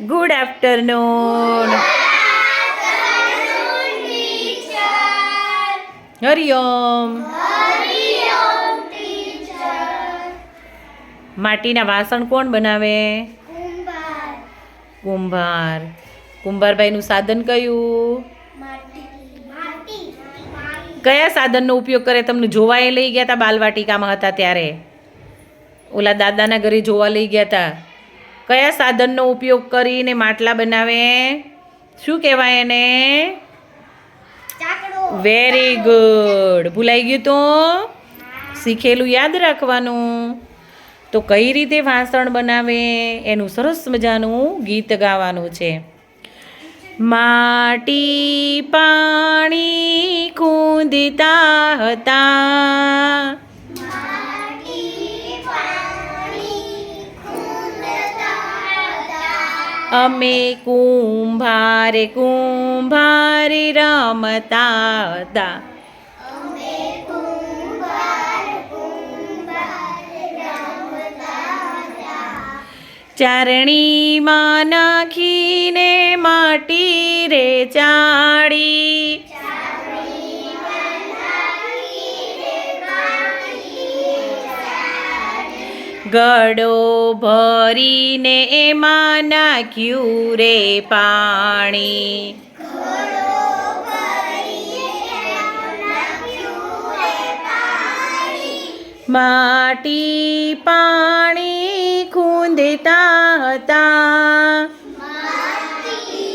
Good afternoon Hariom માટીના વાસણ કોણ બનાવે? કુંભાર. કુંભારભાઈનું સાધન કયું? કયા સાધનનો ઉપયોગ કરે? તમને જોવા એ લઈ ગયા હતા બાલવાટિકામાં હતા ત્યારે. ઓલા દાદાના ઘરે જોવા લઈ ગયા હતા કયા સાધનનો ઉપયોગ કરીને માટલા બનાવે? શું કહેવાય એને? વેરી ગુડ ભૂલાઈ ગયું તો? શીખેલું યાદ રાખવાનું. તો કઈ રીતે વાસણ બનાવે? એનું સરસ મજાનું ગીત ગાવાનું છે. માટી પાણી કૂદતા હતા. અમે કુંભારે કુંભારી રમતા હતા. ચારણીમાં નાખીને માટી રે ચાળી. ગળો ભરીને એમાં નાખ્યું રે પાણી. માટી પાણી ખૂંદતા હતા.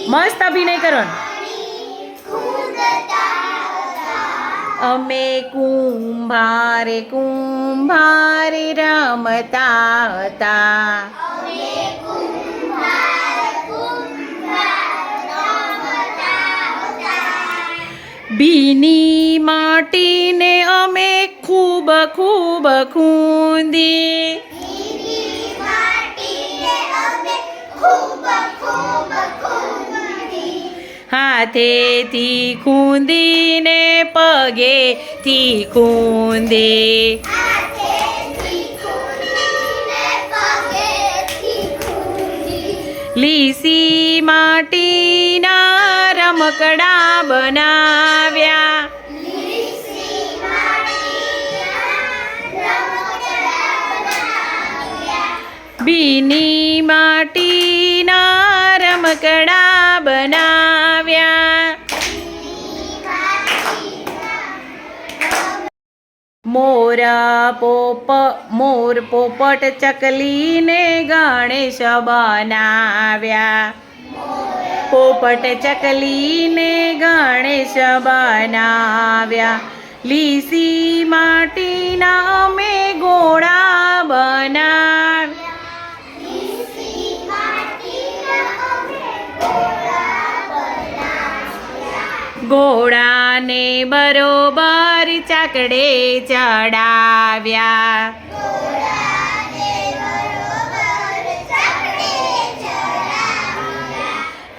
મસ્ત અભિનય કરો અમે કુંભારે કુંભારે રમતા હતા. ભીની માટીને અમે ખૂબ ખૂબ ખૂંદી. હાથેથી ખૂંદીને પગેથી કુંદે લીસી માટીના રમકડા બનાવ્યા. બીની માટીના મોર પોપ, મોર પોપટ ચકલીને ગણેશ બનાવ્યા પોપટ ચકલીને ગણેશ બનાવ્યા લીસી માટીના અમે ગોળા બનાવ્યા. ઘોડાને બરોબર ચાકડે ચડાવ્યા.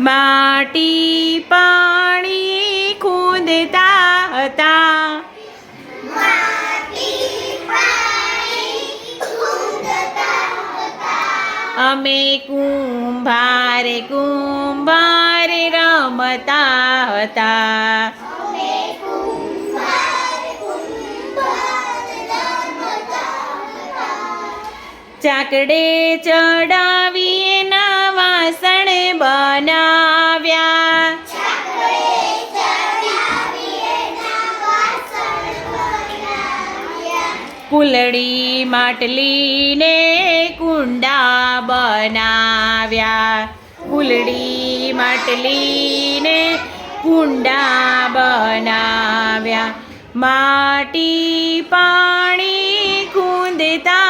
માટી પાણી ખૂંદતા હતા. અમે કુંભારે કુંભારે રમતા હતા. ચાકડે ચડાવી ના વાસણ બનાવ્યા. કુલડી માટલીને કુંડા બનાવ્યા. કુલડી માટલીને કુંડા બનાવ્યા. માટી પાણી હતા